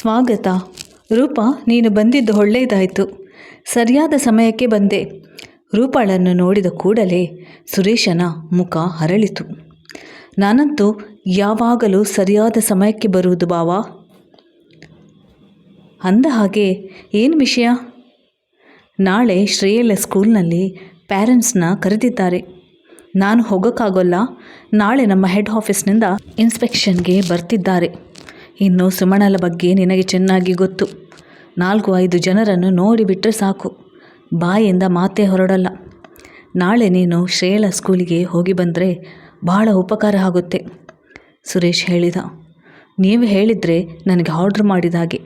ಸ್ವಾಗತ. ರೂಪ, ನೀನು ಬಂದಿದ್ದು ಒಳ್ಳೆಯದಾಯಿತು ಸರಿಯಾದ ಸಮಯಕ್ಕೆ ಬಂದೆ. ರೂಪಾಳನ್ನು ನೋಡಿದ ಕೂಡಲೇ ಸುರೇಶನ ಮುಖ ಹರಳಿತು. ನಾನಂತೂ, ಯಾವಾಗಲೂ ಸರಿಯಾದ ಸಮಯಕ್ಕೆ ಬರುವುದು ಬಾವಾ? ಅಂದ ಹಾಗೆ, ಏನು ವಿಷಯ? ನಾಳೆ ಶ್ರೇಯಲ ಸ್ಕೂಲ್ನಲ್ಲಿ ಪ್ಯಾರೆಂಟ್ಸ್ನ ಕರೆದಿದ್ದಾರೆ. ನಾನು ಹೋಗೋಕ್ಕಾಗೋಲ್ಲ. ನಾಳೆ ನಮ್ಮ ಹೆಡ್ ಆಫೀಸ್ನಿಂದ ಇನ್ಸ್ಪೆಕ್ಷನ್ಗೆ ಬರ್ತಿದ್ದಾರೆ. ಇನ್ನು ಸುಮಣಲ ಬಗ್ಗೆ ನಿನಗೆ ಚೆನ್ನಾಗಿ ಗೊತ್ತು. ನಾಲ್ಕು ಐದು ಜನರನ್ನು ನೋಡಿಬಿಟ್ರೆ ಸಾಕು. ಬಾಯಿಂದ ಮಾತೇ ಹೊರಡಲ್ಲ. ನಾಳೆ ನೀನು ಶ್ರೇಯಲ ಸ್ಕೂಲಿಗೆ ಹೋಗಿ ಬಂದರೆ ಬಹಳ ಉಪಕಾರ ಆಗುತ್ತೆ. ಸುರೇಶ್ ಹೇಳಿದ. ನೀವು ಹೇಳಿದರೆ ನನಗೆ ಆರ್ಡ್ರ್ ಮಾಡಿದ ಹಾಗೆ.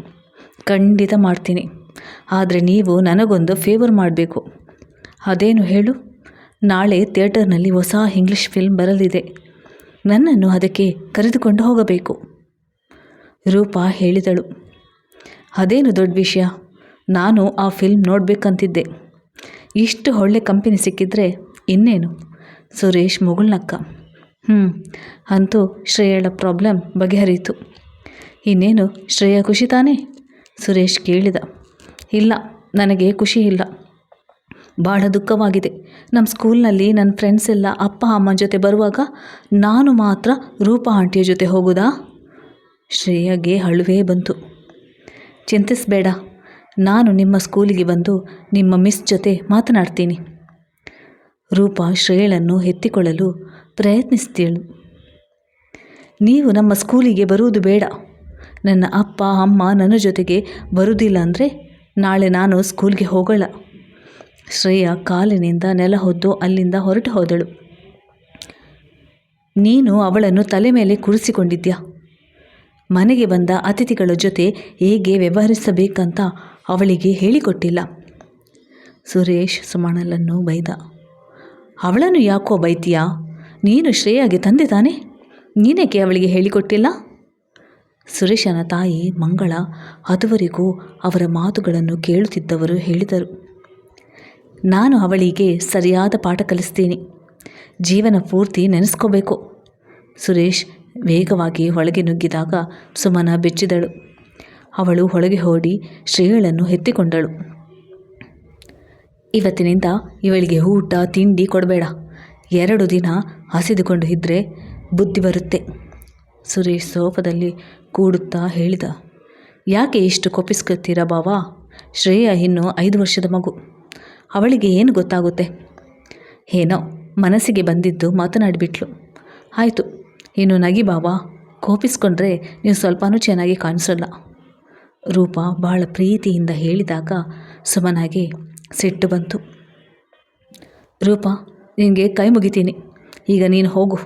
ಖಂಡಿತ ಮಾಡ್ತೀನಿ. ಆದರೆ ನೀವು ನನಗೊಂದು ಫೇವರ್ ಮಾಡಬೇಕು. ಅದೇನು ಹೇಳು? ನಾಳೆ ಥಿಯೇಟರ್ನಲ್ಲಿ ಹೊಸ ಇಂಗ್ಲಿಷ್ ಫಿಲ್ಮ್ ಬರಲಿದೆ. ನನ್ನನ್ನು ಅದಕ್ಕೆ ಕರೆದುಕೊಂಡು ಹೋಗಬೇಕು. ರೂಪ ಹೇಳಿದಳು. ಅದೇನು ದೊಡ್ಡ ವಿಷಯ? ನಾನು ಆ ಫಿಲ್ಮ್ ನೋಡಬೇಕಂತಿದ್ದೆ. ಇಷ್ಟು ಒಳ್ಳೆ ಕಂಪನಿ ಸಿಕ್ಕಿದ್ರೆ ಇನ್ನೇನು ಸುರೇಶ್ ಮುಗುಳ್ನಕ್ಕ. ಹ್ಞೂ ಅಂತೂ ಶ್ರೇಯಳ ಪ್ರಾಬ್ಲಮ್ ಬಗೆಹರಿಯಿತು. ಇನ್ನೇನು, ಶ್ರೇಯ ಖುಷಿ ತಾನೇ ಸುರೇಶ್ ಕೇಳಿದ. ಇಲ್ಲ, ನನಗೆ ಖುಷಿ ಇಲ್ಲ. ಭಾಳ ದುಃಖವಾಗಿದೆ. ನಮ್ಮ ಸ್ಕೂಲ್ನಲ್ಲಿ ನನ್ನ ಫ್ರೆಂಡ್ಸ್ ಎಲ್ಲ ಅಪ್ಪ ಅಮ್ಮನ ಜೊತೆ ಬರುವಾಗ ನಾನು ಮಾತ್ರ ರೂಪಾ ಆಂಟಿಯ ಜೊತೆ ಹೋಗೋದಾ? ಶ್ರೇಯಗೆ ಅಳುವೇ ಬಂತು. ಚಿಂತಿಸಬೇಡ, ನಾನು ನಿಮ್ಮ ಸ್ಕೂಲಿಗೆ ಬಂದು ನಿಮ್ಮ ಮಿಸ್ ಜೊತೆ ಮಾತನಾಡ್ತೀನಿ. ರೂಪ ಶ್ರೇಯಳನ್ನು ಎತ್ತಿಕೊಳ್ಳಲು ಪ್ರಯತ್ನಿಸ್ತೀಳು. ನೀವು ನಮ್ಮ ಸ್ಕೂಲಿಗೆ ಬರುವುದು ಬೇಡ. ನನ್ನ ಅಪ್ಪ, ಅಮ್ಮ ನನ್ನ ಜೊತೆಗೆ ಬರುವುದಿಲ್ಲ ಅಂದರೆ ನಾಳೆ ನಾನು ಸ್ಕೂಲ್ಗೆ ಹೋಗೋಲ್ಲ. ಶ್ರೇಯ ಕಾಲಿನಿಂದ ನೆಲ ಹೊದ್ದು ಅಲ್ಲಿಂದ ಹೊರಟು ಹೋದಳು. ನೀನು ಅವಳನ್ನು ತಲೆ ಮೇಲೆ ಕುಳಿಸಿಕೊಂಡಿದ್ಯಾ ಮನೆಗೆ ಬಂದ ಅತಿಥಿಗಳ ಜೊತೆ ಹೇಗೆ ವ್ಯವಹರಿಸಬೇಕಂತ ಅವಳಿಗೆ ಹೇಳಿಕೊಟ್ಟಿಲ್ಲ. ಸುರೇಶ್ ಸುಮಣಲನ್ನು ಬೈದ, ಅವಳನ್ನು ಯಾಕೋ ಬೈತೀಯಾ? ನೀನು ಶ್ರೇಯಾಗೆ ತಂದೆ ತಾನೆ? ನೀನೇಕೆ ಅವಳಿಗೆ ಹೇಳಿಕೊಟ್ಟಿಲ್ಲ? ಸುರೇಶನ ತಾಯಿ ಮಂಗಳ ಅದುವರೆಗೂ ಅವರ ಮಾತುಗಳನ್ನು ಕೇಳುತ್ತಿದ್ದವರು ಹೇಳಿದರು, ನಾನು ಅವಳಿಗೆ ಸರಿಯಾದ ಪಾಠ ಕಲಿಸ್ತೀನಿ, ಜೀವನ ಪೂರ್ತಿ ನೆನೆಸ್ಕೋಬೇಕು. ಸುರೇಶ್ ವೇಗವಾಗಿ ಹೊಳಗೆ ನುಗ್ಗಿದಾಗ ಸುಮನ ಬೆಚ್ಚಿದಳು. ಅವಳು ಹೊಳಗೆ ಓಡಿ ಶ್ರೇಯಳನ್ನು ಎತ್ತಿಕೊಂಡಳು. ಇವತ್ತಿನಿಂದ ಇವಳಿಗೆ ಊಟ, ತಿಂಡಿ ಕೊಡಬೇಡ. ಎರಡು ದಿನ ಹಸಿದುಕೊಂಡು ಇದ್ದರೆ ಬುದ್ಧಿ ಬರುತ್ತೆ. ಸುರೇಶ್ ಸೋಫದಲ್ಲಿ ಕೂಡುತ್ತಾ ಹೇಳಿದ, ಯಾಕೆ ಇಷ್ಟು ಕೊಪ್ಪಿಸ್ಕೊತೀರ ಬಾವಾ? ಶ್ರೇಯ ಇನ್ನು ಐದು ವರ್ಷದ ಮಗು. ಅವಳಿಗೆ ಏನು ಗೊತ್ತಾಗುತ್ತೆ? ಏನೋ, ಮನಸ್ಸಿಗೆ ಬಂದಿದ್ದು ಮಾತನಾಡಿಬಿಟ್ಲು. ಆಯಿತು ಇನ್ನು ನಗಿ ಬಾಬಾ ಕೋಪಿಸ್ಕೊಂಡ್ರೆ ನೀವು ಸ್ವಲ್ಪನೂ ಚೆನ್ನಾಗಿ ಕಾಣಿಸಲ್ಲ. ರೂಪ ಬಹಳ ಪ್ರೀತಿಯಿಂದ ಹೇಳಿದಾಗ ಸುಮನಾಗೆ ಸಿಟ್ಟು ಬಂತು. ರೂಪ ನಿನಗೆ ಕೈ ಮುಗಿತೀನಿ. ಈಗ ನೀನು ಹೋಗು.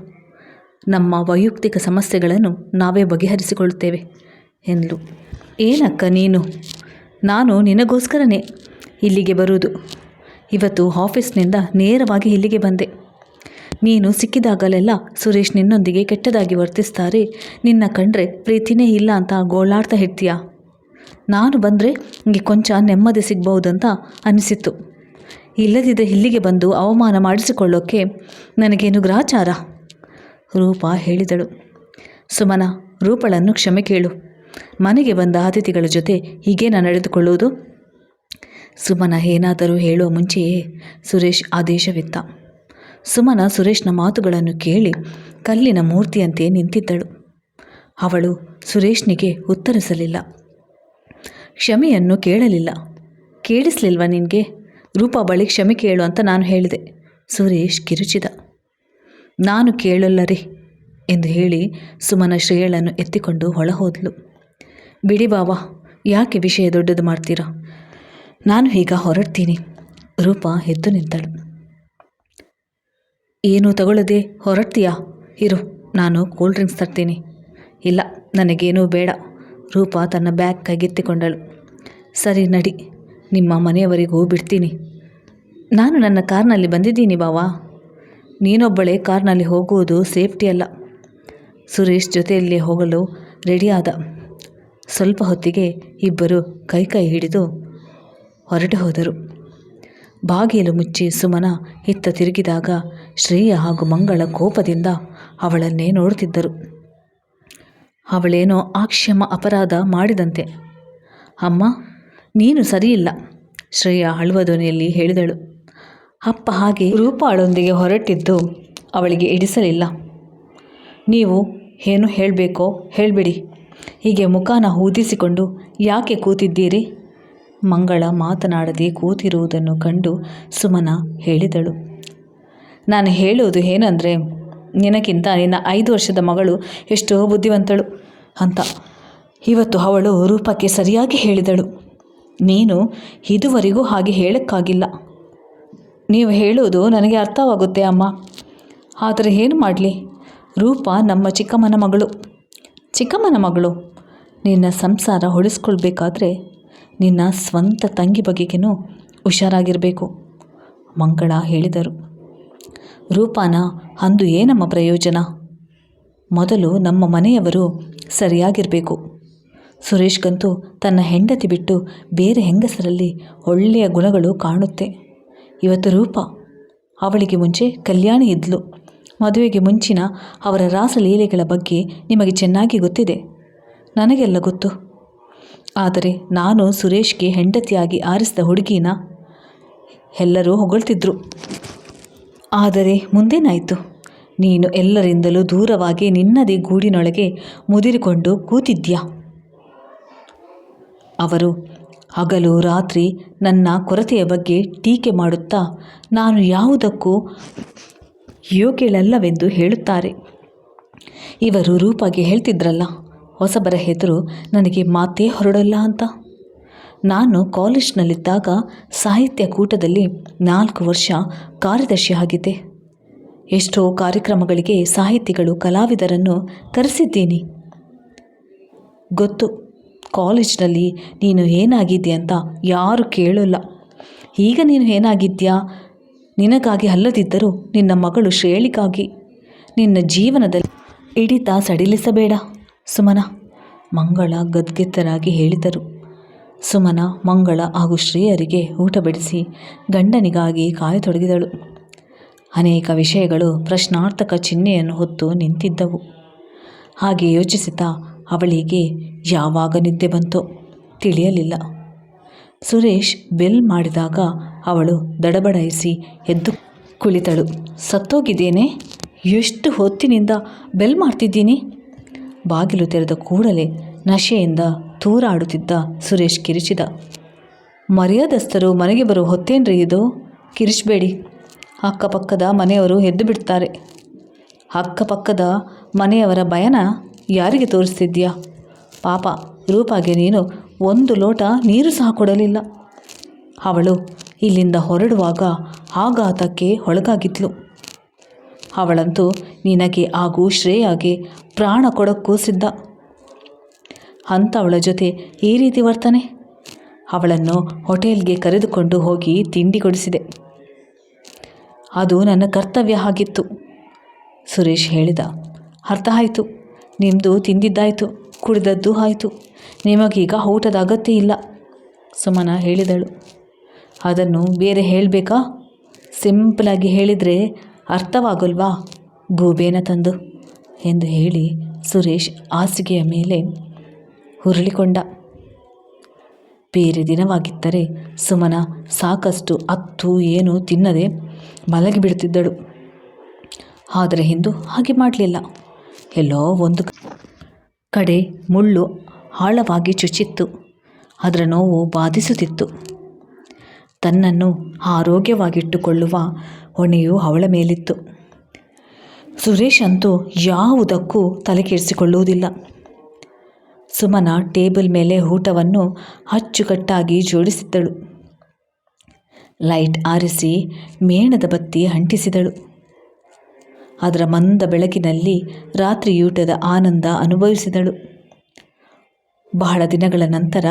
ನಮ್ಮ ವೈಯಕ್ತಿಕ ಸಮಸ್ಯೆಗಳನ್ನು ನಾವೇ ಬಗೆಹರಿಸಿಕೊಳ್ಳುತ್ತೇವೆ ಎಂದಳು ಏನಕ್ಕ ನೀನು? ನಾನು ನಿನಗೋಸ್ಕರನೇ ಇಲ್ಲಿಗೆ ಬರುವುದು. ಇವತ್ತು ಆಫೀಸ್ನಿಂದ ನೇರವಾಗಿ ಇಲ್ಲಿಗೆ ಬಂದೆ. ನೀನು ಸಿಕ್ಕಿದಾಗಲೆಲ್ಲ ಸುರೇಶ್ ನಿನ್ನೊಂದಿಗೆ ಕೆಟ್ಟದಾಗಿ ವರ್ತಿಸ್ತಾರೆ. ನಿನ್ನ ಕಂಡ್ರೆ ಪ್ರೀತಿನೇ ಇಲ್ಲ ಅಂತ ಗೋಳಾಡ್ತಾ ಇರ್ತೀಯ? ನಾನು ಬಂದರೆ ನಿಮಗೆ ಕೊಂಚ ನೆಮ್ಮದಿ ಸಿಗ್ಬಹುದಂತ ಅನಿಸಿತ್ತು. ಇಲ್ಲದಿದ್ದ ಇಲ್ಲಿಗೆ ಬಂದು ಅವಮಾನ ಮಾಡಿಸಿಕೊಳ್ಳೋಕ್ಕೆ ನನಗೇನು ಗ್ರಾಚಾರ ರೂಪ ಹೇಳಿದಳು. ಸುಮನ, ರೂಪಳನ್ನು ಕ್ಷಮೆ ಕೇಳು. ಮನೆಗೆ ಬಂದ ಅತಿಥಿಗಳ ಜೊತೆ ಹೀಗೇನ ನಡೆದುಕೊಳ್ಳುವುದು? ಸುಮನ ಏನಾದರೂ ಹೇಳುವ ಮುಂಚೆಯೇ ಸುರೇಶ್ ಆದೇಶವಿತ್ತ. ಸುಮನ ಸುರೇಶ್ನ ಮಾತುಗಳನ್ನು ಕೇಳಿ ಕಲ್ಲಿನ ಮೂರ್ತಿಯಂತೆ ನಿಂತಿದ್ದಳು. ಅವಳು ಸುರೇಶ್ನಿಗೆ ಉತ್ತರಿಸಲಿಲ್ಲ. ಕ್ಷಮೆಯನ್ನು ಕೇಳಲಿಲ್ಲ. ಕೇಳಿಸ್ಲಿಲ್ವ ನಿನಗೆ? ರೂಪ ಬಳಿ ಕ್ಷಮೆ ಕೇಳು ಅಂತ ನಾನು ಹೇಳಿದೆ. ಸುರೇಶ್ ಕಿರುಚಿದ. ನಾನು ಕೇಳಲ್ಲರಿ ಎಂದು ಹೇಳಿ ಸುಮನ ಶ್ರೇಯಳನ್ನು ಎತ್ತಿಕೊಂಡು ಹೊಳಹೋದ್ಲು ಬಿಡಿ ಬಾವಾ, ಯಾಕೆ ವಿಷಯ ದೊಡ್ಡದು ಮಾಡ್ತೀರಾ? ನಾನು ಈಗ ಹೊರಡ್ತೀನಿ. ರೂಪ ಎದ್ದು ನಿಂತಳು. ಏನು ತಗೊಳ್ಳದೆ ಹೊರಡ್ತೀಯಾ? ಇರು, ನಾನು ಕೂಲ್ ಡ್ರಿಂಕ್ಸ್ ತರ್ತೀನಿ. ಇಲ್ಲ, ನನಗೇನೂ ಬೇಡ. ರೂಪ ತನ್ನ ಬ್ಯಾಗ್ ಕೈಗೆತ್ತಿಕೊಂಡಳು. ಸರಿ, ನಡಿ. ನಿಮ್ಮ ಮನೆಯವರಿಗೂ ಬಿಡ್ತೀನಿ. ನಾನು ನನ್ನ ಕಾರ್ನಲ್ಲಿ ಬಂದಿದ್ದೀನಿ ಬಾವಾ. ನೀನೊಬ್ಬಳೇ ಕಾರ್ನಲ್ಲಿ ಹೋಗುವುದು ಸೇಫ್ಟಿ ಅಲ್ಲ. ಸುರೇಶ್ ಜೊತೆಯಲ್ಲಿ ಹೋಗಲು ರೆಡಿಯಾದ. ಸ್ವಲ್ಪ ಹೊತ್ತಿಗೆ ಇಬ್ಬರು ಕೈ ಕೈ ಹಿಡಿದು ಹೊರಟು ಹೋದರು. ಬಾಗಿಲು ಮುಚ್ಚಿ ಸುಮನ ಇತ್ತ ತಿರುಗಿದಾಗ ಶ್ರೇಯ ಹಾಗೂ ಮಂಗಳ ಕೋಪದಿಂದ ಅವಳನ್ನೇ ನೋಡುತ್ತಿದ್ದರು. ಅವಳೇನೋ ಆಕ್ಷಮ ಅಪರಾಧ ಮಾಡಿದಂತೆ. ಅಮ್ಮ, ನೀನು ಸರಿಯಿಲ್ಲ, ಶ್ರೇಯ ಅಳುವ ಧ್ವನಿಯಲ್ಲಿ ಹೇಳಿದಳು. ಅಪ್ಪ ಹಾಗೆ ರೂಪಾಳೊಂದಿಗೆ ಹೊರಟಿದ್ದು ಅವಳಿಗೆ ಇಡಿಸಲಿಲ್ಲ. ನೀವು ಏನು ಹೇಳಬೇಕೋ ಹೇಳಿಬಿಡಿ. ಹೀಗೆ ಮುಖಾನ ಊದಿಸಿಕೊಂಡು ಯಾಕೆ ಕೂತಿದ್ದೀರಿ? ಮಂಗಳ ಮಾತನಾಡದೆ ಕೂತಿರುವುದನ್ನು ಕಂಡು ಸುಮನ ಹೇಳಿದಳು. ನಾನು ಹೇಳುವುದು ಏನಂದರೆ, ನಿನಗಿಂತ ನಿನ್ನ ಐದು ವರ್ಷದ ಮಗಳು ಎಷ್ಟೋ ಬುದ್ಧಿವಂತಳು ಅಂತ. ಇವತ್ತು ಅವಳು ರೂಪಕ್ಕೆ ಸರಿಯಾಗಿ ಹೇಳಿದಳು. ನೀನು ಇದುವರೆಗೂ ಹಾಗೆ ಹೇಳೋಕ್ಕಾಗಿಲ್ಲ. ನೀವು ಹೇಳುವುದು ನನಗೆ ಅರ್ಥವಾಗುತ್ತೆ ಅಮ್ಮ. ಆದರೆ ಏನು ಮಾಡಲಿ? ರೂಪ ನಮ್ಮ ಚಿಕ್ಕಮ್ಮನ ಮಗಳು. ಚಿಕ್ಕಮ್ಮನ ಮಗಳು, ನಿನ್ನ ಸಂಸಾರ ಉಳಿಸ್ಕೊಳ್ಬೇಕಾದ್ರೆ ನಿನ್ನ ಸ್ವಂತ ತಂಗಿ ಬಗೆಗೇನು ಹುಷಾರಾಗಿರಬೇಕು, ಮಂಗಳ ಹೇಳಿದರು. ರೂಪಾನ, ಅಂದು ಏನಮ್ಮ ಪ್ರಯೋಜನ? ಮೊದಲು ನಮ್ಮ ಮನೆಯವರು ಸರಿಯಾಗಿರಬೇಕು. ಸುರೇಶ್ಗಂತೂ ತನ್ನ ಹೆಂಡತಿ ಬಿಟ್ಟು ಬೇರೆ ಹೆಂಗಸರಲ್ಲಿ ಒಳ್ಳೆಯ ಗುಣಗಳು ಕಾಣುತ್ತೆ. ಇವತ್ತು ರೂಪ, ಅವಳಿಗೆ ಮುಂಚೆ ಕಲ್ಯಾಣಿ ಇದ್ಲು. ಮದುವೆಗೆ ಮುಂಚಿನ ಅವರ ರಾಸಲೀಲೆಗಳ ಬಗ್ಗೆ ನಿಮಗೆ ಚೆನ್ನಾಗಿ ಗೊತ್ತಿದೆ. ನನಗೆಲ್ಲ ಗೊತ್ತು. ಆದರೆ ನಾನು ಸುರೇಶ್ಗೆ ಹೆಂಡತಿಯಾಗಿ ಆರಿಸಿದ ಹುಡುಗಿನ ಎಲ್ಲರೂ ಹೊಗಳ್ತಿದ್ರು. ಆದರೆ ಮುಂದೇನಾಯಿತು? ನೀನು ಎಲ್ಲರಿಂದಲೂ ದೂರವಾಗಿ ನಿನ್ನದೇ ಗೂಡಿನೊಳಗೆ ಮುದಿರಿಕೊಂಡು ಕೂತಿದ್ಯಾ? ಅವರು, ಹಗಲು ರಾತ್ರಿ ನನ್ನ ಕೊರತೆಯ ಬಗ್ಗೆ ಟೀಕೆ ಮಾಡುತ್ತಾ ನಾನು ಯಾವುದಕ್ಕೂ ಯೋಗ್ಯಳಲ್ಲವೆಂದು ಹೇಳುತ್ತಾರೆ. ಇವರು ರೂಪಾಗೆ ಹೇಳ್ತಿದ್ರಲ್ಲ. ಹೊಸಬರ ಹೆದರು, ನನಗೆ ಮಾತೇ ಹೊರಡಲ್ಲ ಅಂತ. ನಾನು ಕಾಲೇಜ್ನಲ್ಲಿದ್ದಾಗ ಸಾಹಿತ್ಯ ಕೂಟದಲ್ಲಿ ನಾಲ್ಕು ವರ್ಷ ಕಾರ್ಯದರ್ಶಿ ಆಗಿದ್ದೆ. ಎಷ್ಟೋ ಕಾರ್ಯಕ್ರಮಗಳಿಗೆ ಸಾಹಿತಿಗಳು, ಕಲಾವಿದರನ್ನು ಕರೆಸಿದ್ದೀನಿ. ಗೊತ್ತು, ಕಾಲೇಜ್ನಲ್ಲಿ ನೀನು ಏನಾಗಿದ್ದೆ ಅಂತ ಯಾರು ಕೇಳೋಲ್ಲ. ಈಗ ನೀನು ಏನಾಗಿದ್ಯಾ ನಿನಗಾಗಿ ಅಲ್ಲದಿದ್ದರೂ ನಿನ್ನ ಮಗಳು ಶ್ರೇಳಿಗಾಗಿ ನಿನ್ನ ಜೀವನದಲ್ಲಿ ಹಿಡಿತ ಸಡಿಲಿಸಬೇಡ. ಸುಮನ ಮಂಗಳ ಗದ್ಗೆತ್ತರಾಗಿ ಹೇಳಿದರು. ಸುಮನ ಮಂಗಳ ಹಾಗೂ ಶ್ರೀಯರಿಗೆ ಊಟ ಬಡಿಸಿ ಗಂಡನಿಗಾಗಿ ಕಾಯತೊಡಗಿದಳು. ಅನೇಕ ವಿಷಯಗಳು ಪ್ರಶ್ನಾರ್ಥಕ ಚಿಹ್ನೆಯನ್ನು ಹೊತ್ತು ನಿಂತಿದ್ದವು. ಹಾಗೆ ಯೋಚಿಸುತ್ತಾ ಅವಳಿಗೆ ಯಾವಾಗ ನಿದ್ದೆ ಬಂತೋ ತಿಳಿಯಲಿಲ್ಲ. ಸುರೇಶ್ ಬೆಲ್ ಮಾಡಿದಾಗ ಅವಳು ದಡಬಡಾಯಿಸಿ ಎದ್ದು ಕುಳಿತಳು. ಸತ್ತೋಗಿದ್ದೇನೆ? ಎಷ್ಟು ಹೊತ್ತಿನಿಂದ ಬೆಲ್ ಮಾಡ್ತಿದ್ದೀನಿ? ಬಾಗಿಲು ತೆರೆದ ಕೂಡಲೇ ನಶೆಯಿಂದ ತೂರಾಡುತ್ತಿದ್ದ ಸುರೇಶ್ ಕಿರಿಚಿದ. ಮರ್ಯಾದಸ್ಥರು ಮನೆಗೆ ಬರೋ ಹೊತ್ತೇನ್ರಿ ಇದು? ಕಿರಿಚಬೇಡಿ. ಅಕ್ಕಪಕ್ಕದ ಮನೆಯವರು ಎದ್ದು ಬಿಡ್ತಾರೆ. ಅಕ್ಕಪಕ್ಕದ ಮನೆಯವರ ಭಯನ ಯಾರಿಗೆ ತೋರಿಸ್ತಿದ್ಯಾ? ಪಾಪ, ರೂಪಾಗೆ ನೀನು ಒಂದು ಲೋಟ ನೀರು ಸಹ ಕೊಡಲಿಲ್ಲ. ಅವಳು ಇಲ್ಲಿಂದ ಹೊರಡುವಾಗ ಆಘಾತಕ್ಕೆ ಒಳಗಾಗಿದ್ಲು. ಅವಳಂತೂ ನಿನಗೆ ಹಾಗೂ ಶ್ರೇಯಾಗೆ ಪ್ರಾಣ ಕೊಡೋಕ್ಕೂ ಸಿದ್ಧ. ಅಂಥವಳ ಜೊತೆ ಈ ರೀತಿ ವರ್ತನೆ? ಅವಳನ್ನು ಹೋಟೆಲ್ಗೆ ಕರೆದುಕೊಂಡು ಹೋಗಿ ತಿಂಡಿ ಕೊಡಿಸಿದೆ. ಅದು ನನ್ನ ಕರ್ತವ್ಯ ಆಗಿತ್ತು, ಸುರೇಶ್ ಹೇಳಿದ. ಅರ್ಥ ಆಯಿತು. ನಿಮ್ಮದು ತಿಂದಿದ್ದಾಯಿತು, ಕುಡಿದದ್ದು ಆಯಿತು. ನಿಮಗೀಗ ಊಟದ ಅಗತ್ಯ ಇಲ್ಲ, ಸುಮನ ಹೇಳಿದಳು. ಅದನ್ನು ಬೇರೆ ಹೇಳಬೇಕಾ? ಸಿಂಪಲಾಗಿ ಹೇಳಿದರೆ ಅರ್ಥವಾಗಲ್ವಾ? ಗೂಬೇನ ತಂದು? ಎಂದು ಹೇಳಿ ಸುರೇಶ್ ಹಾಸಿಗೆಯ ಮೇಲೆ ಹುರುಳಿಕೊಂಡ ಬೇರೆ ದಿನವಾಗಿದ್ದರೆ ಸುಮನ ಸಾಕಷ್ಟು ಅತ್ತು ಏನು ತಿನ್ನದೆ ಮಲಗಿಬಿಡುತ್ತಿದ್ದಳು ಆದರೆ ಇಂದು ಹಾಗೆ ಮಾಡಲಿಲ್ಲ. ಎಲ್ಲೋ ಒಂದು ಕಡೆ ಮುಳ್ಳು ಆಳವಾಗಿ ಚುಚ್ಚಿತ್ತು. ಅದರ ನೋವು ಬಾಧಿಸುತ್ತಿತ್ತು. ತನ್ನನ್ನು ಆರೋಗ್ಯವಾಗಿಟ್ಟುಕೊಳ್ಳುವ ಹೊಣೆಯು ಅವಳ ಮೇಲಿತ್ತು. ಸುರೇಶ್ ಅಂತೂ ಯಾವುದಕ್ಕೂ ತಲೆ ಕೆಡಿಸಿಕೊಳ್ಳುವುದಿಲ್ಲ ಸುಮನ ಟೇಬಲ್ ಮೇಲೆ ಊಟವನ್ನು ಅಚ್ಚುಕಟ್ಟಾಗಿ ಜೋಡಿಸಿದ್ದಳು. ಲೈಟ್ ಆರಿಸಿ ಮೇಣದ ಬತ್ತಿ ಅಂಟಿಸಿದಳು. ಅದರ ಮಂದ ಬೆಳಕಿನಲ್ಲಿ ರಾತ್ರಿಯೂಟದ ಆನಂದ ಅನುಭವಿಸಿದಳು. ಬಹಳ ದಿನಗಳ ನಂತರ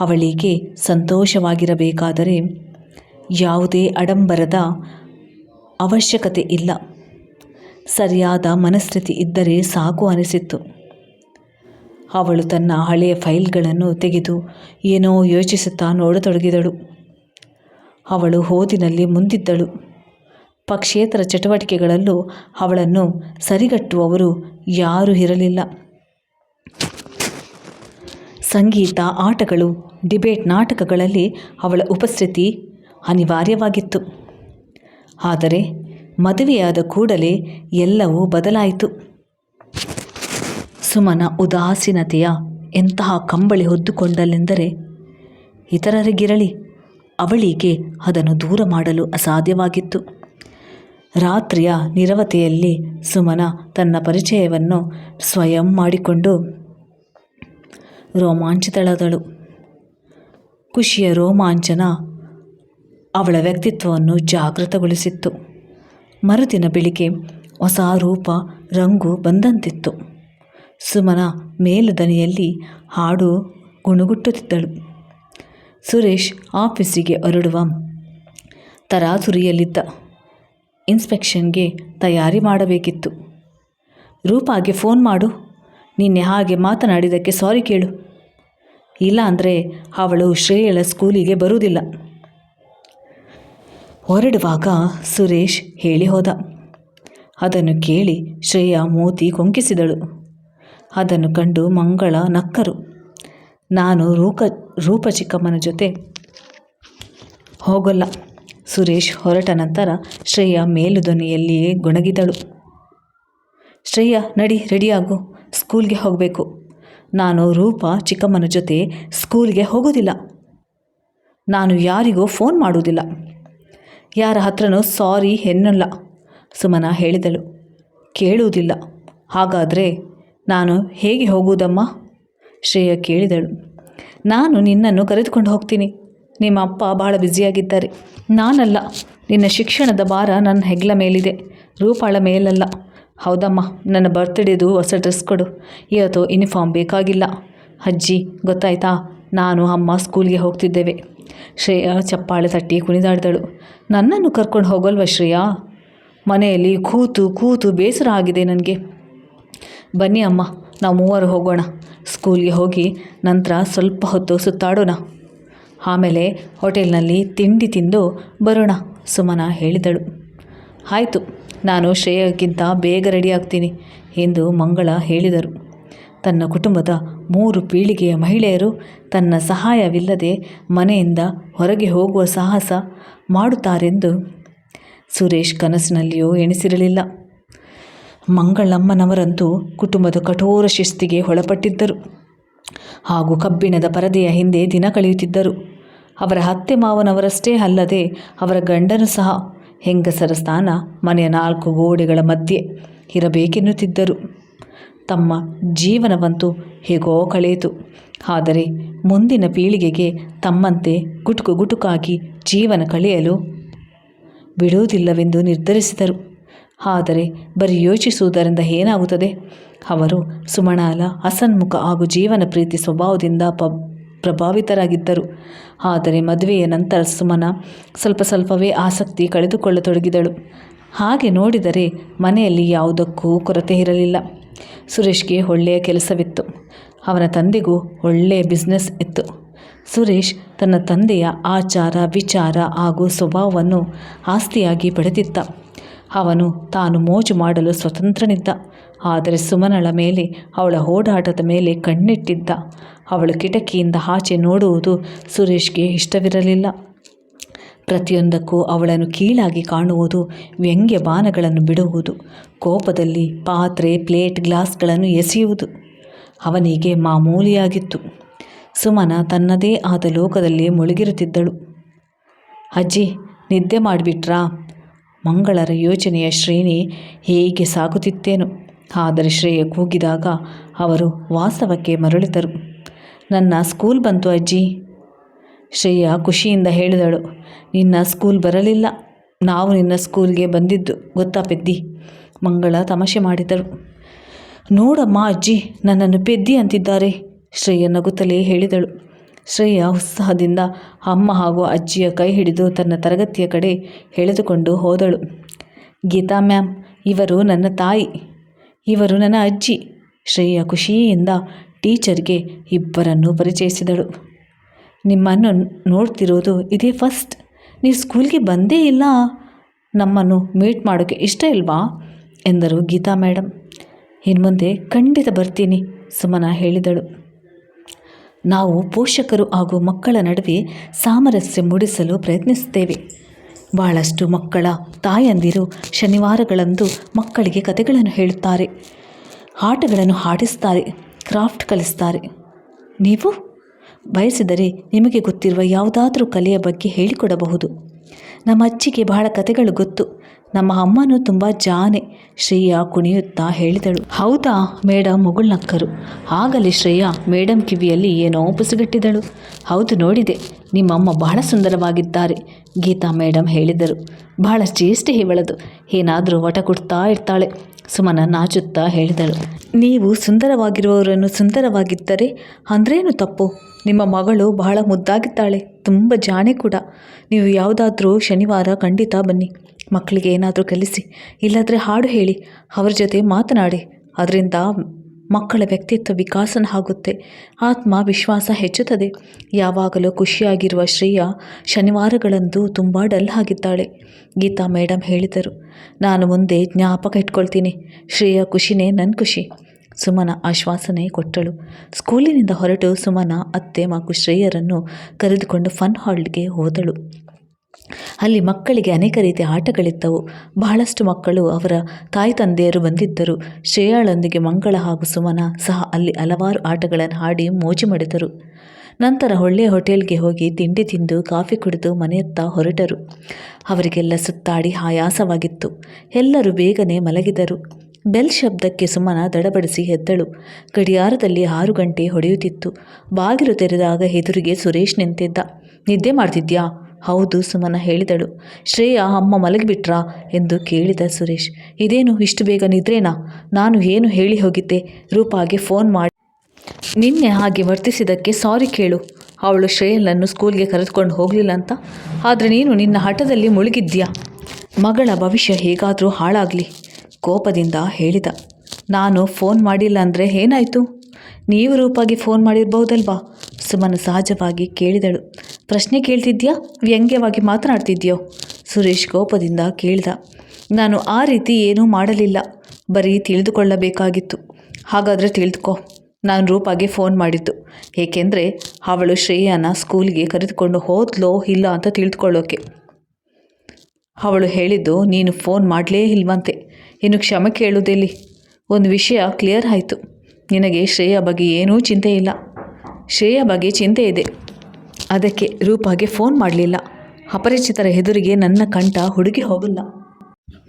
ಅವಳಿಗೆ ಸಂತೋಷವಾಗಿರಬೇಕಾದರೆ ಯಾವುದೇ ಆಡಂಬರದ ಅವಶ್ಯಕತೆ ಇಲ್ಲ. ಸರಿಯಾದ ಮನಸ್ಥಿತಿ ಇದ್ದರೆ ಸಾಕು ಅನಿಸಿತ್ತು. ಅವಳು ತನ್ನ ಹಳೆಯ ಫೈಲ್ಗಳನ್ನು ತೆಗೆದು ಏನೋ ಯೋಚಿಸುತ್ತಾ ನೋಡತೊಡಗಿದಳು. ಅವಳು ಓದಿನಲ್ಲಿ ಮುಂದಿದ್ದಳು. ಪಕ್ಷೇತರ ಚಟುವಟಿಕೆಗಳಲ್ಲೂ ಅವಳನ್ನು ಸರಿಗಟ್ಟುವವರು ಯಾರೂ ಇರಲಿಲ್ಲ. ಸಂಗೀತ, ಆಟಗಳು, ಡಿಬೇಟ್ ನಾಟಕಗಳಲ್ಲಿ ಅವಳ ಉಪಸ್ಥಿತಿ ಅನಿವಾರ್ಯವಾಗಿತ್ತು. ಆದರೆ ಮದುವೆಯಾದ ಕೂಡಲೇ ಎಲ್ಲವೂ ಬದಲಾಯಿತು. ಸುಮನ ಉದಾಸೀನತೆಯ ಎಂತಹ ಕಂಬಳಿ ಹೊದ್ದುಕೊಂಡಲೆಂದರೆ, ಇತರರಿಗಿರಲಿ, ಅವಳಿಗೆ ಅದನ್ನು ದೂರ ಮಾಡಲು ಅಸಾಧ್ಯವಾಗಿತ್ತು. ರಾತ್ರಿಯ ನಿರವತೆಯಲ್ಲಿ ಸುಮನ ತನ್ನ ಪರಿಚಯವನ್ನು ಸ್ವಯಂ ಮಾಡಿಕೊಂಡು ರೋಮಾಂಚಿತಳದಳು. ಖುಷಿಯ ರೋಮಾಂಚನ ಅವಳ ವ್ಯಕ್ತಿತ್ವವನ್ನು ಜಾಗೃತಗೊಳಿಸಿತ್ತು. ಮರುದಿನ ಬೆಳಿಗ್ಗೆ ಹೊಸ ರೂಪ, ರಂಗು ಬಂದಂತಿತ್ತು. ಸುಮನ ಮೇಲುದನಿಯಲ್ಲಿ ಹಾಡು ಗುಣಗುಟ್ಟುತ್ತಿದ್ದಳು. ಸುರೇಶ್ ಆಫೀಸಿಗೆ ಹೊರಡುವ ತರಾತುರಿಯಲ್ಲಿದ್ದ ಇನ್ಸ್ಪೆಕ್ಷನ್ಗೆ ತಯಾರಿ ಮಾಡಬೇಕಿತ್ತು. ರೂಪಾಗೆ ಫೋನ್ ಮಾಡು, ನಿನ್ನೆ ಹಾಗೆ ಮಾತನಾಡಿದ್ದಕ್ಕೆ ಸಾರಿ ಕೇಳು. ಇಲ್ಲ ಅಂದರೆ ಅವಳು ಶ್ರೇಯಳ ಸ್ಕೂಲಿಗೆ ಬರುವುದಿಲ್ಲ. ಹೊರಡುವಾಗ ಸುರೇಶ್ ಹೇಳಿ ಹೋದ. ಅದನ್ನು ಕೇಳಿ ಶ್ರೇಯ ಮೋತಿ ಕೊಂಕಿಸಿದಳು. ಅದನ್ನು ಕಂಡು ಮಂಗಳ ನಕ್ಕರು. ನಾನು ರೂಪ ರೂಪ ಚಿಕ್ಕಮ್ಮನ ಜೊತೆ ಹೋಗಲ್ಲ. ಸುರೇಶ್ ಹೊರಟ ನಂತರ ಶ್ರೇಯ ಮೇಲುಧ್ವನಿಯಲ್ಲಿಯೇ ಗೊಣಗಿದಳು. ಶ್ರೇಯ, ನಡಿ, ರೆಡಿಯಾಗು. ಸ್ಕೂಲ್ಗೆ ಹೋಗಬೇಕು. ನಾನು ರೂಪ ಚಿಕ್ಕಮ್ಮನ ಜೊತೆ ಸ್ಕೂಲ್ಗೆ ಹೋಗೋದಿಲ್ಲ. ನಾನು ಯಾರಿಗೂ ಫೋನ್ ಮಾಡುವುದಿಲ್ಲ. ಯಾರ ಹತ್ರನೂ ಸಾರಿ ಎನ್ನಲ್ಲ. ಸುಮನ ಹೇಳಿದಳು. ಕೇಳುವುದಿಲ್ಲ. ಹಾಗಾದರೆ ನಾನು ಹೇಗೆ ಹೋಗುವುದಮ್ಮ? ಶ್ರೇಯ ಕೇಳಿದಳು. ನಾನು ನಿನ್ನನ್ನು ಕರೆದುಕೊಂಡು ಹೋಗ್ತೀನಿ. ನಿಮ್ಮ ಅಪ್ಪ ಭಾಳ ಬ್ಯುಸಿಯಾಗಿದ್ದಾರೆ. ನಾನಲ್ಲ. ನಿನ್ನ ಶಿಕ್ಷಣದ ಭಾರ ನನ್ನ ಹೆಗ್ಲ ಮೇಲಿದೆ. ರೂಪಾಳ ಮೇಲಲ್ಲ. ಹೌದಮ್ಮ. ನನ್ನ ಬರ್ತ್ಡೇದು ಹೊಸ ಡ್ರೆಸ್ ಕೊಡು. ಇವತ್ತು ಯೂನಿಫಾರ್ಮ್ ಬೇಕಾಗಿಲ್ಲ. ಅಜ್ಜಿ, ಗೊತ್ತಾಯ್ತಾ? ನಾನು ಅಮ್ಮ ಸ್ಕೂಲ್ಗೆ ಹೋಗ್ತಿದ್ದೇವೆ. ಶ್ರೇಯ ಚಪ್ಪಾಳೆ ತಟ್ಟಿ ಕುಣಿದಾಡಿದಳು. ನನ್ನನ್ನು ಕರ್ಕೊಂಡು ಹೋಗಲ್ವ ಶ್ರೇಯಾ? ಮನೆಯಲ್ಲಿ ಕೂತು ಕೂತು ಬೇಸರ ಆಗಿದೆ ನನಗೆ. ಬನ್ನಿ ಅಮ್ಮ, ನಾವು ಮೂವರು ಹೋಗೋಣ. ಸ್ಕೂಲ್ಗೆ ಹೋಗಿ ನಂತರ ಸ್ವಲ್ಪ ಹೊತ್ತು ಸುತ್ತಾಡೋಣ. ಆಮೇಲೆ ಹೋಟೆಲ್ನಲ್ಲಿ ತಿಂಡಿ ತಿಂದು ಬರೋಣ, ಸುಮನ ಹೇಳಿದಳು. ಆಯಿತು, ನಾನು ಶ್ರೇಯಕ್ಕಿಂತ ಬೇಗ ರೆಡಿ ಆಗ್ತೀನಿ ಎಂದು ಮಂಗಳ ಹೇಳಿದರು. ತನ್ನ ಕುಟುಂಬದ ಮೂರು ಪೀಳಿಗೆಯ ಮಹಿಳೆಯರು ತನ್ನ ಸಹಾಯವಿಲ್ಲದೆ ಮನೆಯಿಂದ ಹೊರಗೆ ಹೋಗುವ ಸಾಹಸ ಮಾಡುತ್ತಾರೆಂದು ಸುರೇಶ್ ಕನಸಿನಲ್ಲಿಯೂ ಎಣಿಸಿರಲಿಲ್ಲ. ಮಂಗಳಮ್ಮನವರಂತೂ ಕುಟುಂಬದ ಕಠೋರ ಶಿಸ್ತಿಗೆ ಒಳಪಟ್ಟಿದ್ದರು. ಹಾಗೂ ಕಬ್ಬಿಣದ ಪರದೆಯ ಹಿಂದೆ ದಿನ ಕಳೆಯುತ್ತಿದ್ದರು. ಅವರ ಅತ್ತೆ ಮಾವನವರಷ್ಟೇ ಅಲ್ಲದೆ ಅವರ ಗಂಡನು ಸಹ ಹೆಂಗಸರ ಸ್ಥಾನ ಮನೆಯ ನಾಲ್ಕು ಗೋಡೆಗಳ ಮಧ್ಯೆ ಇರಬೇಕೆನ್ನುತ್ತಿದ್ದರು. ತಮ್ಮ ಜೀವನವಂತೂ ಹೇಗೋ ಕಳೆಯಿತು. ಆದರೆ ಮುಂದಿನ ಪೀಳಿಗೆಗೆ ತಮ್ಮಂತೆ ಗುಟುಕು ಗುಟುಕಾಗಿ ಜೀವನ ಕಳೆಯಲು ಬಿಡುವುದಿಲ್ಲವೆಂದು ನಿರ್ಧರಿಸಿದರು. ಆದರೆ ಬರೀ ಯೋಚಿಸುವುದರಿಂದ ಏನಾಗುತ್ತದೆ? ಅವರು ಸುಮಣಾಲ ಅಸನ್ಮುಖ ಹಾಗೂ ಜೀವನ ಪ್ರೀತಿ ಸ್ವಭಾವದಿಂದ ಪ ಪ್ರಭಾವಿತರಾಗಿದ್ದರು. ಆದರೆ ಮದುವೆಯ ನಂತರ ಸುಮನ ಸ್ವಲ್ಪ ಸ್ವಲ್ಪವೇ ಆಸಕ್ತಿ ಕಳೆದುಕೊಳ್ಳತೊಡಗಿದಳು. ಹಾಗೆ ನೋಡಿದರೆ ಮನೆಯಲ್ಲಿ ಯಾವುದಕ್ಕೂ ಕೊರತೆ ಇರಲಿಲ್ಲ. ಸುರೇಶ್ಗೆ ಒಳ್ಳೆಯ ಕೆಲಸವಿತ್ತು. ಅವನ ತಂದೆಗೂ ಒಳ್ಳೆಯ ಬಿಸ್ನೆಸ್ ಇತ್ತು. ಸುರೇಶ್ ತನ್ನ ತಂದೆಯ ಆಚಾರ, ವಿಚಾರ ಹಾಗೂ ಸ್ವಭಾವವನ್ನು ಆಸ್ತಿಯಾಗಿ ಪಡೆದಿದ್ದ. ಅವನು ತಾನು ಮೋಜು ಮಾಡಲು ಸ್ವತಂತ್ರನಿದ್ದ. ಆದರೆ ಸುಮನಳ ಮೇಲೆ, ಅವಳ ಓಡಾಟದ ಮೇಲೆ ಕಣ್ಣಿಟ್ಟಿದ್ದ. ಅವಳು ಕಿಟಕಿಯಿಂದ ಆಚೆ ನೋಡುವುದು ಸುರೇಶ್ಗೆ ಇಷ್ಟವಿರಲಿಲ್ಲ. ಪ್ರತಿಯೊಂದಕ್ಕೂ ಅವಳನ್ನು ಕೀಳಾಗಿ ಕಾಣುವುದು, ವ್ಯಂಗ್ಯ ಬಾನಗಳನ್ನು ಬಿಡುವುದು, ಕೋಪದಲ್ಲಿ ಪಾತ್ರೆ, ಪ್ಲೇಟ್, ಗ್ಲಾಸ್ಗಳನ್ನು ಎಸೆಯುವುದು. ಅವನಿಗೆ ಮಾಮೂಲಿಯಾಗಿತ್ತು. ಸುಮನ ತನ್ನದೇ ಆದ ಲೋಕದಲ್ಲಿ ಮುಳುಗಿರುತ್ತಿದ್ದಳು. ಅಜ್ಜಿ, ನಿದ್ದೆ ಮಾಡಿಬಿಟ್ರಾ? ಮಂಗಳರ ಯೋಚನೆಯ ಶ್ರೇಣಿ ಹೇಗೆ ಸಾಗುತ್ತಿತ್ತೇನು. ಆದರೆ ಶ್ರೇಯ ಕೂಗಿದಾಗ ಅವರು ವಾಸ್ತವಕ್ಕೆ ಮರಳಿದರು. ನನ್ನ ಸ್ಕೂಲ್ ಬಂತು ಅಜ್ಜಿ. ಶ್ರೇಯ ಖುಷಿಯಿಂದ ಹೇಳಿದಳು, ನಿನ್ನ ಸ್ಕೂಲ್ ಬರಲಿಲ್ಲ. ನಾವು ನಿನ್ನ ಸ್ಕೂಲ್ಗೆ ಬಂದಿದ್ದು. ಗೊತ್ತಾ ಪೆದ್ದಿ? ಮಂಗಳ ತಮಾಷೆ ಮಾಡಿದರು ನೋಡಮ್ಮ ಅಜ್ಜಿ, ನನ್ನನ್ನು ಪೆದ್ದಿ ಅಂತಿದ್ದಾರೆ, ಶ್ರೇಯ ನಗುತ್ತಲೇ ಹೇಳಿದಳು. ಶ್ರೇಯ ಉತ್ಸಾಹದಿಂದ ಅಮ್ಮ ಹಾಗೂ ಅಜ್ಜಿಯ ಕೈ ಹಿಡಿದು ತನ್ನ ತರಗತಿಯ ಕಡೆ ಎಳೆದುಕೊಂಡು ಹೋದಳು. ಗೀತಾ ಮ್ಯಾಮ್, ಇವರು ನನ್ನ ತಾಯಿ. ಇವರು ನನ್ನ ಅಜ್ಜಿ, ಶ್ರೇಯ ಖುಷಿಯಿಂದ ಟೀಚರ್ಗೆ ಇಬ್ಬರನ್ನು ಪರಿಚಯಿಸಿದಳು. ನಿಮ್ಮನ್ನು ನೋಡ್ತಿರೋದು ಇದೇ ಫಸ್ಟ್ ನೀವು ಸ್ಕೂಲ್ಗೆ ಬಂದೇ ಇಲ್ಲ. ನಮ್ಮನ್ನು ಮೀಟ್ ಮಾಡೋಕ್ಕೆ ಇಷ್ಟ ಇಲ್ವಾ? ಎಂದರು ಗೀತಾ ಮೇಡಮ್ ಇನ್ನು ಮುಂದೆ ಖಂಡಿತ ಬರ್ತೀನಿ, ಸುಮನ ಹೇಳಿದಳು. ನಾವು ಪೋಷಕರು ಹಾಗೂ ಮಕ್ಕಳ ನಡುವೆ ಸಾಮರಸ್ಯ ಮೂಡಿಸಲು ಪ್ರಯತ್ನಿಸುತ್ತೇವೆ. ಭಾಳಷ್ಟು ಮಕ್ಕಳ ತಾಯಂದಿರು ಶನಿವಾರಗಳಂದು ಮಕ್ಕಳಿಗೆ ಕಥೆಗಳನ್ನು ಹೇಳುತ್ತಾರೆ. ಆಟಗಳನ್ನು ಹಾಡಿಸ್ತಾರೆ ಕ್ರಾಫ್ಟ್ ಕಲಿಸ್ತಾರೆ. ನೀವು? ಬಯಸಿದರೆ ನಿಮಗೆ ಗೊತ್ತಿರುವ ಯಾವುದಾದರೂ ಕಲೆಯ ಬಗ್ಗೆ ಹೇಳಿಕೊಡಬಹುದು. ನಮ್ಮ ಅಜ್ಜಿಗೆ ಬಹಳ ಕಥೆಗಳು ಗೊತ್ತು. ನಮ್ಮ ಅಮ್ಮನೂ ತುಂಬ ಜಾನೆ, ಶ್ರೇಯಾ ಕುಣಿಯುತ್ತಾ ಹೇಳಿದಳು. ಹೌದಾ ಮೇಡಮ್ ಮುಗುಳ್ನಕ್ಕರು. ಆಗಲೇ ಶ್ರೇಯಾ ಮೇಡಮ್ ಕಿವಿಯಲ್ಲಿ ಏನೋ ಉಪಸುಗಟ್ಟಿದಳು ಹೌದು, ನೋಡಿದೆ. ನಿಮ್ಮಮ್ಮ ಬಹಳ ಸುಂದರವಾಗಿದ್ದಾರೆ, ಗೀತಾ ಮೇಡಮ್ ಹೇಳಿದರು. ಬಹಳ ಚೇಷ್ಟೆ ಇವಳದು. ಏನಾದರೂ ವಟ ಕೊಡ್ತಾ ಇರ್ತಾಳೆ. ಸುಮನ ನಾಚುತ್ತಾ ಹೇಳಿದಳು. ನೀವು ಸುಂದರವಾಗಿರುವವರನ್ನು ಸುಂದರವಾಗಿದ್ದರೆ ಅಂದ್ರೇನು ತಪ್ಪು? ನಿಮ್ಮ ಮಗಳು ಬಹಳ ಮುದ್ದಾಗಿದ್ದಾಳೆ, ತುಂಬ ಜಾಣೆ ಕೂಡ. ನೀವು ಯಾವುದಾದ್ರೂ ಶನಿವಾರ ಖಂಡಿತ ಬನ್ನಿ. ಮಕ್ಕಳಿಗೆ ಏನಾದರೂ ಕಲಿಸಿ, ಇಲ್ಲಾದರೆ ಹಾಡು ಹೇಳಿ, ಅವರ ಜೊತೆ ಮಾತನಾಡಿ. ಅದರಿಂದ ಮಕ್ಕಳ ವ್ಯಕ್ತಿತ್ವ ವಿಕಾಸನ ಆಗುತ್ತೆ. ಆತ್ಮ ವಿಶ್ವಾಸ ಹೆಚ್ಚುತ್ತದೆ. ಯಾವಾಗಲೂ ಖುಷಿಯಾಗಿರುವ ಶ್ರೇಯ ಶನಿವಾರಗಳಂದು ತುಂಬ ಡಲ್ ಆಗಿದ್ದಾಳೆ. ಗೀತಾ ಮೇಡಮ್ ಹೇಳಿದರು, ನಾನು ಮುಂದೆ ಜ್ಞಾಪಕ ಇಟ್ಕೊಳ್ತೀನಿ. ಶ್ರೇಯ ಖುಷಿನೇ ನನ್ನ ಖುಷಿ. ಸುಮನ ಆಶ್ವಾಸನೆ ಕೊಟ್ಟಳು. ಸ್ಕೂಲಿನಿಂದ ಹೊರಟು ಸುಮನ ಅತ್ತೆ ಮಗು ಶ್ರೇಯರನ್ನು ಕರೆದುಕೊಂಡು ಫನ್ ಹಾಲ್ಗೆ ಹೋದಳು. ಅಲ್ಲಿ ಮಕ್ಕಳಿಗೆ ಅನೇಕ ರೀತಿಯ ಆಟಗಳಿದ್ದವು. ಬಹಳಷ್ಟು ಮಕ್ಕಳು ಅವರ ತಾಯಿ ತಂದೆಯರು ಬಂದಿದ್ದರು. ಶ್ರೇಯಾಳೊಂದಿಗೆ ಮಂಗಳ ಹಾಗೂ ಸುಮನ ಸಹ ಅಲ್ಲಿ ಹಲವಾರು ಆಟಗಳನ್ನು ಆಡಿ ಮೋಜು ಮಾಡಿದರು. ನಂತರ ಒಳ್ಳೆಯ ಹೋಟೆಲ್ಗೆ ಹೋಗಿ ತಿಂಡಿ ತಿಂದು ಕಾಫಿ ಕುಡಿದು ಮನೆಯತ್ತ ಹೊರಟರು. ಅವರಿಗೆಲ್ಲ ಸುತ್ತಾಡಿ ಆಯಾಸವಾಗಿತ್ತು. ಎಲ್ಲರೂ ಬೇಗನೆ ಮಲಗಿದರು. ಬೆಲ್ ಶಬ್ದಕ್ಕೆ ಸುಮನ ದಡಬಡಿಸಿ ಎದ್ದಳು. ಗಡಿಯಾರದಲ್ಲಿ ಆರು ಗಂಟೆ ಹೊಡೆಯುತ್ತಿತ್ತು. ಬಾಗಿಲು ತೆರೆದಾಗ ಎದುರಿಗೆ ಸುರೇಶ್ ನಿಂತಿದ್ದ. ನಿದ್ದೆ ಮಾಡ್ತಿದ್ಯಾ? ಹೌದು ಸುಮನ ಹೇಳಿದಳು. ಶ್ರೇಯ, ಅಮ್ಮ ಮಲಗಿಬಿಟ್ರಾ? ಎಂದು ಕೇಳಿದ ಸುರೇಶ್. ಇದೇನು, ಇಷ್ಟು ಬೇಗ ನಿದ್ರೇನಾ? ನಾನು ಏನು ಹೇಳಿ ಹೋಗಿದ್ದೆ? ರೂಪಾಗೆ ಫೋನ್ ಮಾಡಿ. ನಿನ್ನೆ ಹಾಗೆ ವರ್ತಿಸಿದ್ದಕ್ಕೆ ಸಾರಿ ಕೇಳು. ಅವಳು ಶ್ರೇಯನನ್ನು ಸ್ಕೂಲ್ಗೆ ಕರೆದುಕೊಂಡು ಹೋಗಲಿಲ್ಲ ಅಂತ ಆದರೆ ನೀನು ನಿನ್ನ ಹಠದಲ್ಲಿ ಮುಳುಗಿದ್ಯಾ ಮಗಳ ಭವಿಷ್ಯ ಹೇಗಾದರೂ ಹಾಳಾಗಲಿ, ಕೋಪದಿಂದ ಹೇಳಿದ. ನಾನು ಫೋನ್ ಮಾಡಿಲ್ಲ ಅಂದರೆ ಏನಾಯಿತು? ನೀವು ರೂಪಾಗಿ ಫೋನ್ ಮಾಡಿರ್ಬೋದಲ್ವಾ ಸುಮನ ಸಹಜವಾಗಿ ಕೇಳಿದಳು. ಪ್ರಶ್ನೆ ಕೇಳ್ತಿದ್ಯಾ? ವ್ಯಂಗ್ಯವಾಗಿ ಮಾತನಾಡ್ತಿದ್ಯೋ? ಸುರೇಶ್ ಕೋಪದಿಂದ ಕೇಳಿದ. ನಾನು ಆ ರೀತಿ ಏನೂ ಮಾಡಲಿಲ್ಲ. ಬರೀ ತಿಳಿದುಕೊಳ್ಳಬೇಕಾಗಿತ್ತು. ಹಾಗಾದರೆ ತಿಳಿದುಕೋ. ನಾನು ರೂಪಾಗೆ ಫೋನ್ ಮಾಡಿದ್ದು. ಏಕೆಂದರೆ ಅವಳು ಶ್ರೇಯಾನ ಸ್ಕೂಲ್ಗೆ ಕರೆದುಕೊಂಡು ಹೋದ್ಲೋ ಇಲ್ಲ ಅಂತ ತಿಳಿದುಕೊಳ್ಳೋಕೆ. ಅವಳು ಹೇಳಿದ್ದು, ನೀನು ಫೋನ್ ಮಾಡಲೇ ಇಲ್ವಂತೆ. ಇನ್ನು ಕ್ಷಮೆ ಕೇಳುವುದೆಲ್ಲಿ? ಒಂದು ವಿಷಯ ಕ್ಲಿಯರ್ ಆಯಿತು. ನಿನಗೆ ಶ್ರೇಯ ಬಗ್ಗೆ ಏನೂ ಚಿಂತೆ ಇಲ್ಲ. ಶ್ರೇಯ ಬಗ್ಗೆ ಚಿಂತೆ ಇದೆ. ಅದಕ್ಕೆ ರೂಪಾಗೆ ಫೋನ್ ಮಾಡಲಿಲ್ಲ. ಅಪರಿಚಿತರ ಎದುರಿಗೆ ನನ್ನ ಕಂಠ ಹುಡುಗಿ ಹೋಗಲ್ಲ.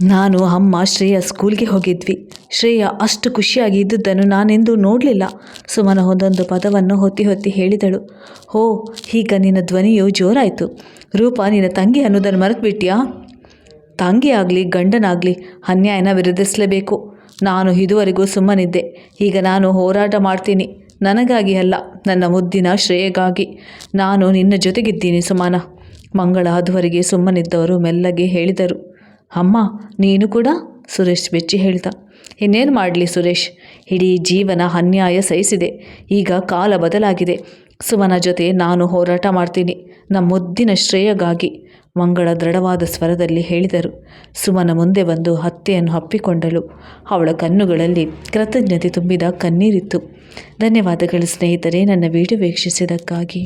ನಾನು, ಅಮ್ಮ, ಶ್ರೇಯ ಸ್ಕೂಲ್ಗೆ ಹೋಗಿದ್ವಿ. ಶ್ರೇಯ ಅಷ್ಟು ಖುಷಿಯಾಗಿ ಇದ್ದುದನ್ನು ನಾನೆಂದೂ ನೋಡಲಿಲ್ಲ. ಸುಮನ ಒಂದೊಂದು ಪದವನ್ನು ಹೊತ್ತಿ ಹೊತ್ತಿ ಹೇಳಿದಳು. ಹೋ, ಈಗ ನಿನ್ನ ಧ್ವನಿಯು ಜೋರಾಯಿತು. ರೂಪ, ನಿನ್ನ ತಂಗಿ ಅನ್ನೋದನ್ನು ಮರೆತುಬಿಟ್ಟಿಯಾ ತಂಗಿ ಆಗಲಿ, ಗಂಡನಾಗಲಿ ಅನ್ಯಾಯನ ವಿರೋಧಿಸಲೇಬೇಕು ನಾನು ಇದುವರೆಗೂ ಸುಮ್ಮನಿದ್ದೆ. ಈಗ ನಾನು ಹೋರಾಟ ಮಾಡ್ತೀನಿ. ನನಗಾಗಿ ಅಲ್ಲ, ನನ್ನ ಮುದ್ದಿನ ಶ್ರೇಯಗಾಗಿ. ನಾನು ನಿನ್ನ ಜೊತೆಗಿದ್ದೀನಿ ಸುಮಾನ. ಮಂಗಳ ಅದುವರೆಗೆ ಸುಮ್ಮನಿದ್ದವರು ಮೆಲ್ಲಗೆ ಹೇಳಿದರು. ಅಮ್ಮ, ನೀನು ಕೂಡ? ಸುರೇಶ್ ಬೆಚ್ಚಿ ಹೇಳಿದ. ಇನ್ನೇನು ಮಾಡಲಿ ಸುರೇಶ್? ಇಡೀ ಜೀವನ ಅನ್ಯಾಯ ಸಹಿಸಿದೆ. ಈಗ ಕಾಲ ಬದಲಾಗಿದೆ. ಸುಮನ ಜೊತೆ ನಾನು ಹೋರಾಟ ಮಾಡ್ತೀನಿ. ನಮ್ಮ ಮುದ್ದಿನ ಶ್ರೇಯಗಾಗಿ. ಮಂಗಳ ದೃಢವಾದ ಸ್ವರದಲ್ಲಿ ಹೇಳಿದರು. ಸುಮನ ಮುಂದೆ ಬಂದು ಹತ್ಯೆಯನ್ನು ಅಪ್ಪಿಕೊಂಡಳು. ಅವಳ ಕಣ್ಣುಗಳಲ್ಲಿ ಕೃತಜ್ಞತೆ ತುಂಬಿದ ಕಣ್ಣೀರಿತ್ತು. ಧನ್ಯವಾದಗಳು ಸ್ನೇಹಿತರೆ, ನನ್ನ ವಿಡಿಯೋ ವೀಕ್ಷಿಸಿದ್ದಕ್ಕಾಗಿ.